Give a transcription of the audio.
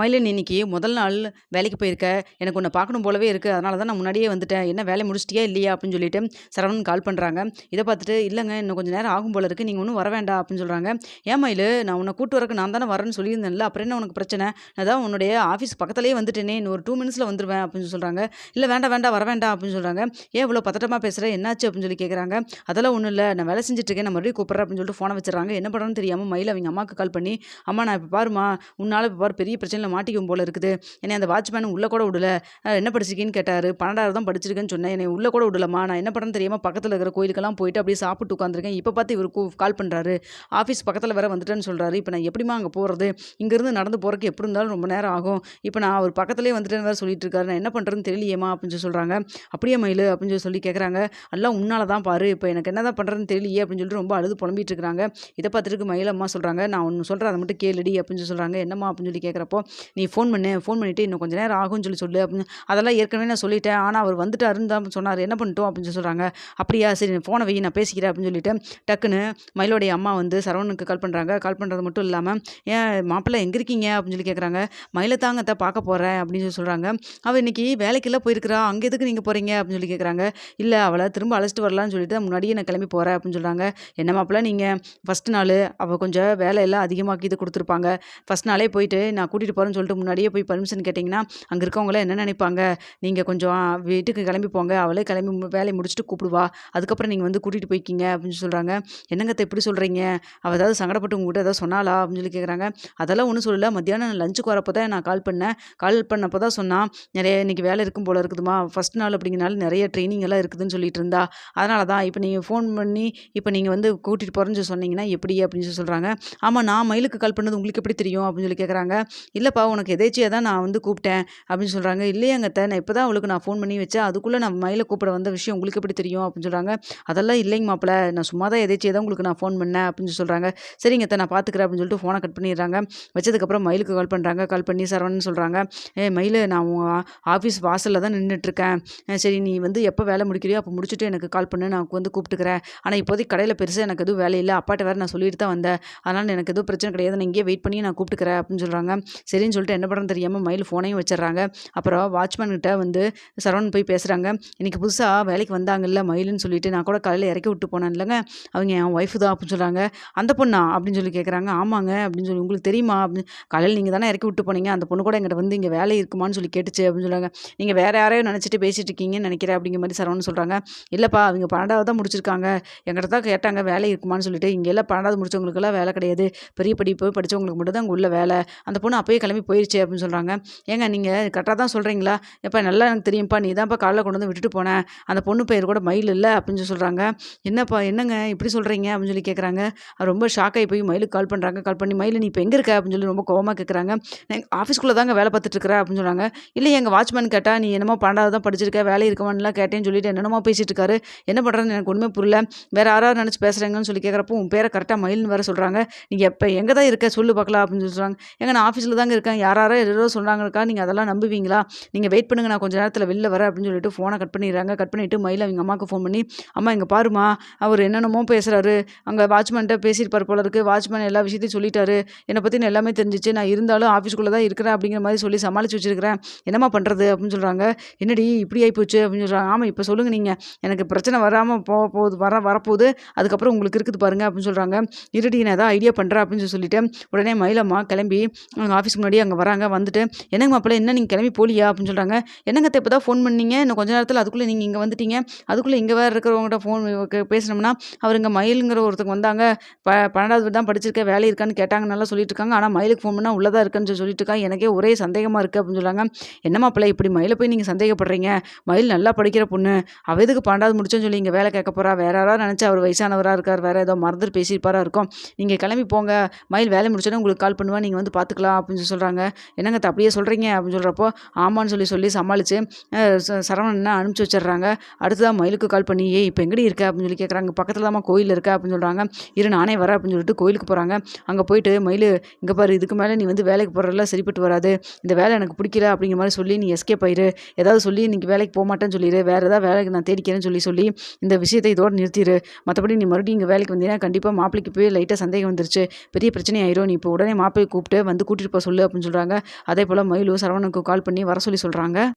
மயிலன் இன்னைக்கு முதல் நாள் வேலைக்கு போயிருக்க. எனக்கு உன்னை பார்க்கணும் போலவே இருக்குது அதனால தான் நான் முன்னாடியே வந்துட்டேன். என்ன வேலை முடிச்சிட்டியா இல்லையா அப்படின்னு சொல்லிட்டு சரவணன் கால் பண்ணுறாங்க இதை பார்த்துட்டு இல்லைங்க இன்னும் கொஞ்சம் நேரம் ஆகும் போல இருக்குது நீங்கள் ஒன்றும் வர வேண்டாம் அப்படின்னு சொல்கிறாங்க ஏன் மயில் நான் உன்னை கூட்டு வரக்கு நான் தானே வரேன்னு சொல்லியிருந்தேன்ல. அப்புறம் என்ன உனக்கு பிரச்சனை? நான் தான் உன்னுடைய ஆஃபீஸ் பக்கத்துலேயே வந்துட்டேனே. இன்னும் ஒரு டூ மினிட்ஸில் வந்துடுவேன் அப்படின்னு சொல்கிறாங்க இல்லை வேண்டாம் வேண்டாம் வர வேண்டாம் அப்படின்னு சொல்கிறாங்க ஏன் இவ்வளோ பதட்டமாக பேசுகிற என்னாச்சு? அப்படின்னு சொல்லி கேட்குறாங்க அதெல்லாம் ஒன்றும் இல்லை. நான் வேலை செஞ்சுட்டு இருக்கேன். நான் மறுபடியும் கூப்பிட்றேன் அப்படின்னு சொல்லிட்டு ஃபோனை வச்சுறாங்க என்ன பண்ணுறேன்னு தெரியாமல் மயில் அவங்க அம்மாவுக்கு கால் பண்ணி அம்மா நான் இப்போ பாருமா உன்னால் இப்போ பாரு பெரிய பிரச்சனை பிரச்சனையில் மாட்டிக்கும் போல இருக்குது. என்னை அந்த வாட்ச்மேன் உள்ளே கூட விடல. என்ன படிச்சிருக்கீன்னு கேட்டார். பன்னெண்டாயிரம் தான் படிச்சிருக்கேன்னு சொன்னேன். என்னை உள்ளே கூட விடலம்மா. நான் என்ன பண்ணுறேன்னு தெரியாமல் பக்கத்தில் இருக்கிற கோயிலுக்கெல்லாம் போயிட்டு அப்படியே சாப்பிட்டு உட்காந்துருக்கேன் இப்போ பார்த்து இவர் கால் பண்ணுறாரு ஆஃபீஸ் பக்கத்தில் வேற வந்துட்டேன்னு சொல்கிறாரு இப்போ நான் எப்படிமா அங்கே போகிறது இங்கேருந்து நடந்து போகிறக்கு எப்படி இருந்தாலும் ரொம்ப நேரம் ஆகும். இப்போ நான் அவர் பக்கத்துலேயே வந்துட்டேன்னு வேறு சொல்லிட்டு இருக்காரு. நான் என்ன பண்ணுறதுன்னு தெரியலையேமா அப்படின்னு சொல்லி சொல்கிறாங்க அப்படியே மயில்? அப்படின்னு சொல்லி சொல்லி கேட்குறாங்க எல்லாம் உன்னால தான் பாரு. இப்போ எனக்கு என்ன தான் பண்ணுறதுன்னு தெரியலையே அப்படின்னு சொல்லிட்டு ரொம்ப அழுது புலம்பிட்டு இருக்காங்க. இதை பார்த்துட்டு மயிலம்மா சொல்கிறாங்க நான் ஒன்று சொல்கிறேன் அதை மட்டும் கேளுடி அப்படின்னு சொல்லி சொல்கிறாங்க என்னம்மா அப்படின்னு சொல்லி கேட்குறப்போ நீ ஃபோன் பண்ணு ஃபோன் பண்ணிவிட்டு இன்னும் கொஞ்சம் நேரம் ஆகும்னு சொல்லி சொல்லு அப்படின்னு அதெல்லாம் ஏற்கனவே நான் சொல்லிட்டேன். ஆனால் அவர் வந்துட்டாருன்னு தான் சொன்னார். என்ன பண்ணிட்டோம் அப்படின்னு சொல்லி சொல்கிறாங்க அப்படியா? சரி ஃபோனை வெயி நான் பேசிக்கிறேன் அப்படின்னு சொல்லிட்டு டக்குன்னு மயிலோடைய அம்மா வந்து சரவணனுக்கு கால் பண்ணுறாங்க கால் பண்ணுறது மட்டும் இல்லாமல் ஏன் மாப்பிள்ளை எங்கே இருக்கீங்க? அப்படின்னு சொல்லி கேட்குறாங்க மயிலை தாங்கத்தை பார்க்க போகிறேன் அப்படின்னு சொல்லி சொல்கிறாங்க அவள் இன்றைக்கி வேலைக்கெல்லாம் போயிருக்கிறா. அங்கே எதுக்கு நீங்கள் போகிறீங்க அப்படின்னு சொல்லி கேட்குறாங்க இல்லை அவளை திரும்ப அழைச்சிட்டு வரலான்னு சொல்லிட்டு முன்னாடியே நான் கிளம்பி போகிறேன் அப்படின்னு சொல்கிறாங்க என்ன மாப்பிள்ள நீங்கள் ஃபஸ்ட் நாள் அவள் கொஞ்சம் வேலையெல்லாம் அதிகமாக்கி இது கொடுத்துருப்பாங்க. ஃபஸ்ட் நாளே போயிட்டு நான் கூட்டிகிட்டு போகிறேன்னு சொல்லிட்டு முன்னாடியே போய் பர்மிஷன் கேட்டிங்கன்னா அங்கே இருக்கவங்களாம் என்ன நினைப்பாங்க? நீங்கள் கொஞ்சம் வீட்டுக்கு கிளம்பி போங்க. அவளே கிளம்பி மு- வேலையை முடிச்சுட்டு கூப்பிடுவா. அதுக்கப்புறம் நீங்கள் வந்து கூட்டிகிட்டு போய்க்கிங்க அப்படின்னு சொல்கிறாங்க என்னங்கத்தை எப்படி சொல்கிறீங்க அவள் ஏதாவது சங்கடப்பட்டு உங்ககிட்ட ஏதாவது சொன்னாலா அப்படின்னு சொல்லி கேட்குறாங்க அதெல்லாம் ஒன்றும் சொல்லலை. மத்தியானம் லஞ்சுக்கு வரப்போ தான் நான் கால் பண்ணேன். கால் பண்ணப்போ தான் சொன்னான் நிறைய இன்றைக்கி வேலை இருக்கும் போல இருக்குதுமா ஃபஸ்ட் நாள் அப்படிங்கிறனால நிறைய ட்ரைனிங் எல்லாம் இருக்குதுன்னு சொல்லிட்டு இருந்தா. அதனால தான் இப்போ நீங்கள் ஃபோன் பண்ணி இப்போ நீங்கள் வந்து கூட்டிகிட்டு போகிறேன்னு சொன்னீங்கன்னா எப்படி? அப்படின்னு சொல்லி சொல்கிறாங்க ஆமாம் நான் மயிலுக்கு கால் பண்ணது உங்களுக்கு எப்படி தெரியும்? அப்படின்னு சொல்லி கேட்குறாங்க இல்லை இல்லைப்பா உனக்கு எதேச்சியாக தான் நான் வந்து கூப்பிட்டேன் அப்படின்னு சொல்கிறாங்க இல்லையாங்கத்த நான் இப்போ தான் அவளுக்கு நான் ஃபோன் பண்ணி வச்சேன். அதுக்குள்ளே நான் மயிலை கூப்பிட வந்த விஷயம் உங்களுக்கு எப்படி தெரியும்? அப்படின்னு சொல்கிறாங்க அதெல்லாம் இல்லைங்க மாப்பிள்ள நான் சும்மா தான் எதேச்சியாக தான் உங்களுக்கு நான் ஃபோன் பண்ணேன். அப்படின்னு சொல்கிறாங்க சரிங்கத்த நான் பார்த்துக்கிறேன் அப்படின்னு சொல்லிட்டு ஃபோனை கட் பண்ணிடுறாங்க. வச்சதுக்கப்புறம் மயிலுக்கு கால் பண்ணுறாங்க கால் பண்ணி சரவணன் சொல்கிறாங்க ஏ மயில் நான் ஆஃபீஸ் வாசலில் தான் நின்றுட்டுருக்கேன் சரி நீ வந்து எப்போ வேலை முடிக்கிறியோ அப்போ முடிச்சுட்டு எனக்கு கால் பண்ணு. நான் வந்து கூப்பிட்டுக்கிறேன். ஆனால் இப்போதைக்கு கடையில் பெருசாக எனக்கு எதுவும் வேலை இல்லை. அப்பாட்ட வேறு நான் சொல்லிட்டு தான் வந்தேன். அதனால் எனக்கு எதுவும் பிரச்சனை கிடையாது. நான் இங்கேயே வெயிட் பண்ணி நான் கூப்பிட்டுக்கிறேன் அப்படின்னு சொல்கிறாங்க சரி சரின்னு சொல்லிட்டு என்ன பண்ணுறது தெரியாமல் மயில் ஃபோனையும் வச்சிடறாங்க. அப்புறம் வாட்ச்மேன்கிட்ட வந்து சரவணன் போய் பேசுகிறாங்க இன்றைக்கி புதுசாக வேலைக்கு வந்தாங்கல்ல மயிலுன்னு சொல்லிட்டு நான் கூட காலையில் இறக்கி விட்டு போனேன் இல்லைங்க. அவங்க என் ஒய்ஃபு தான் அப்படின்னு சொல்கிறாங்க அந்த பொண்ணா? அப்படின்னு சொல்லி கேட்குறாங்க ஆமாங்க அப்படின்னு சொல்லி உங்களுக்கு தெரியுமா? அப்படின்னு காலையில் நீங்கள் தானே இறக்கி விட்டு போனீங்க. அந்த பொண்ணு கூட எங்கிட்ட வந்து இங்கே வேலை இருக்குமான்னு சொல்லி கேட்டுச்சு அப்படின்னு சொல்கிறாங்க நீங்கள் வேறு யாரையும் நினச்சிட்டு பேசிகிட்டு இருக்கீங்கன்னு நினைக்கிறேன் அப்படிங்கிற மாதிரி சரவணன் சொல்கிறாங்க இல்லைப்பா அவங்க பன்னெண்டாவது தான் முடிச்சிருக்காங்க. எங்கிட்ட தான் கேட்டாங்க வேலை இருக்குமான்னு சொல்லிட்டு. இங்கே எல்லாம் பன்னெண்டாவது முடிச்சவங்களுக்கெல்லாம் வேலை கிடையாது. பெரிய படிப்பு படித்தவங்களுக்கு மட்டும் தான் அங்கே உள்ள வேலை. அந்த பொண்ணு அப்போயே கிளம்பி போயிடுச்சு அப்படின்னு சொல்கிறாங்க ஏங்க நீங்கள் கரெக்டாக தான் சொல்கிறீங்களா எப்போ நல்லா எனக்கு தெரியும்ப்பா நீ தான்ப்பா காலைல கொண்டு வந்து விட்டுட்டு போனேன் அந்த பொண்ணு பேர் கூட மயில் இல்லை அப்படின்னு சொல்லி சொல்கிறாங்க என்னப்பா என்னங்க இப்படி சொல்கிறீங்க அப்படின்னு சொல்லி கேட்குறாங்க ரொம்ப ஷாக் ஆகி போய் மயிலுக்கு கால் பண்ணுறாங்க கால் பண்ணி மயில் நீ இப்போ எங்கே இருக்க? அப்படின்னு சொல்லி ரொம்ப கோவமாக கேட்குறாங்க நான் ஆஃபீஸ்க்குள்ளே தாங்க வேலை பார்த்துட்டு இருக்கிறேன் அப்படின்னு சொல்கிறாங்க இல்லை எங்கள் வாட்ச்மேன் கேட்டால் நீ என்னமோ பன்னெண்டாவது தான் படிச்சிருக்க. வேலை இருக்கவான்லாம் கேட்டேன்னு சொல்லிட்டு என்னென்னமோ பேசிட்டு இருக்காரு. என்ன பண்ணுறதுன்னு எனக்கு ஒன்றுமே புரியல. வேறு யாராவது நினச்சி பேசுகிறாங்கன்னு சொல்லி கேட்குறப்போ உன் பேரை கரெக்டாக மயில்னு வேறு சொல்கிறாங்க நீங்கள் எப்போ எங்கே தான் இருக்க? சொல்லு பார்க்கலாம் அப்படின்னு சொல்லி சொல்கிறாங்க ஏங்க நான் ஆஃபீஸில் தாங்க இருக்கேன். யார் யாரோ சொன்னாங்கக்கா நீங்கள் அதெல்லாம் நம்புவீங்களா? நீங்கள் வெயிட் பண்ணுங்க நான் கொஞ்சம் நேரத்தில் வெளில வரேன் அப்படின்னு சொல்லிட்டு ஃபோனை கட் பண்ணிடுறாங்க. கட் பண்ணிவிட்டு மயில் அவங்க அம்மாவுக்கு ஃபோன் பண்ணி அம்மா இங்கே பாருமா அவர் என்னென்னமோ பேசுகிறாரு அங்கே வாட்ச்மேன்ட்ட பேசியிருப்பார் போல இருக்கு. வாட்ச்மேன் எல்லா விஷயத்தையும் சொல்லிட்டாரு. என்னை பற்றி எல்லாமே தெரிஞ்சிச்சு. நான் இருந்தாலும் ஆஃபீஸ்க்குள்ளே தான் இருக்கிறேன் அப்படிங்கிற மாதிரி சொல்லி சமாளித்து வச்சிருக்கிறேன். என்னம்மா பண்ணுறது அப்படின்னு சொல்கிறாங்க என்னடி இப்படி ஆகிப்போச்சு அப்படின்னு சொல்கிறாங்க ஆமாம் இப்போ சொல்லுங்கள் நீங்கள் எனக்கு பிரச்சனை வராமல் போக போகுது வர வரப்போகுது. அதுக்கப்புறம் உங்களுக்கு இருக்குது பாருங்க அப்படின்னு சொல்கிறாங்க இருடி நான் ஏதாவது ஐடியா பண்ணுறேன் அப்படின்னு சொல்லி சொல்லிட்டு உடனே மயிலம்மா கிளம்பி ஆஃபீஸ்க்கு முன்னாடி அங்கே வராங்க வந்துட்டு என்னங்க மாப்பிள்ள என்ன நீங்கள் கிளம்பி போலியா? அப்படின்னு சொல்கிறாங்க என்னங்க இப்போ தான் ஃபோன் பண்ணீங்க? இன்னும் கொஞ்ச நேரத்தில் அதுக்குள்ளே நீங்கள் இங்கே வந்துட்டீங்க. அதுக்குள்ளே இங்கே வேறு இருக்கிறவங்ககிட்ட ஃபோன் பேசினோம்னா அவர் இங்கே மயிலுங்கிற ஒருத்தங்க வந்தாங்க. ப பன்னெண்டாவது தான் படிச்சிருக்க வேலை இருக்கான்னு கேட்டாங்க நல்லா சொல்லிட்டு இருக்காங்க. ஆனால் மயிலுக்கு ஃபோன் பண்ணால் உள்ளதா இருக்குன்னு சொல்லிட்டு இருக்காங்க எனக்கே ஒரே சந்தேகமாக இருக்குது அப்படின்னு சொல்கிறாங்க என்ன பிள்ளை இப்படி மயிலை போய் நீங்கள் சந்தேகப்படுறீங்க? மயில் நல்லா படிக்கிற பொண்ணு. அவ எதுக்கு பன்னெண்டாவது முடிச்சோன்னு சொல்லி இங்கே வேலை கேட்க போறா? வேற யாராவது நினச்சா அவர் வயசானவராக இருக்கார். வேறு ஏதோ மறந்துட்டு பேசியிருப்பாரா இருக்கும். நீங்கள் கிளம்பி போங்க. மயில் வேலை முடிச்சோன்னே உங்களுக்கு கால் பண்ணுவா. நீங்கள் வந்து பார்த்துக்கலாம் அப்படின்னு சொல்லி சொல்கிறாங்க என்னங்க அப்படியே சொல்கிறீங்க அப்படின்னு சொல்கிறப்போ ஆமான்னு சொல்லி சொல்லி சமாளித்து சரவணனை அனுப்பிச்சி வச்சிடுறாங்க? அடுத்ததான் மயிலுக்கு கால் பண்ணி ஏ இப்போ எங்கடி இருக்க? அப்படின்னு சொல்லி கேட்குறாங்க பக்கத்தில் தான் கோயில் இருக்கா? அப்படின்னு சொல்கிறாங்க இரு நானே வரேன் அப்படின்னு சொல்லிட்டு கோயிலுக்கு போகிறாங்க அங்கே போயிட்டு மயில் இங்கே பாரு இதுக்கு மேலே நீ வந்து வேலைக்கு போகிறதெல்லாம் சரிப்பட்டு வராது. இந்த வேலை எனக்கு பிடிக்கல அப்படிங்கிற மாதிரி சொல்லி நீ எஸ்கேப் ஆயிரு. ஏதாவது சொல்லி இன்றைக்கி வேலைக்கு போக மாட்டேன்னு சொல்லிடு வேறு ஏதாவது வேலைக்கு நான் தேடிக்கிறேன்னு சொல்லி சொல்லி இந்த விஷயத்தை இதோடு நிறுத்திடு மற்றபடி நீ மறுபடியும் இங்கே வேலைக்கு வந்தீங்கன்னா கண்டிப்பாக மாப்பிளைக்கு போய் லைட்டாக சந்தேகம் வந்துருச்சு. பெரிய பிரச்சனை ஆயிரும். நீ இப்போ உடனே மாப்பிள்ளை கூப்பிட்டு வந்து கூட்டிகிட்டு போக சொல்லு. அப்படின்னு சொல்கிறாங்க அதே போல் மயிலு சரவணனுக்கு கால் பண்ணி வர சொல்லி சொல்கிறாங்க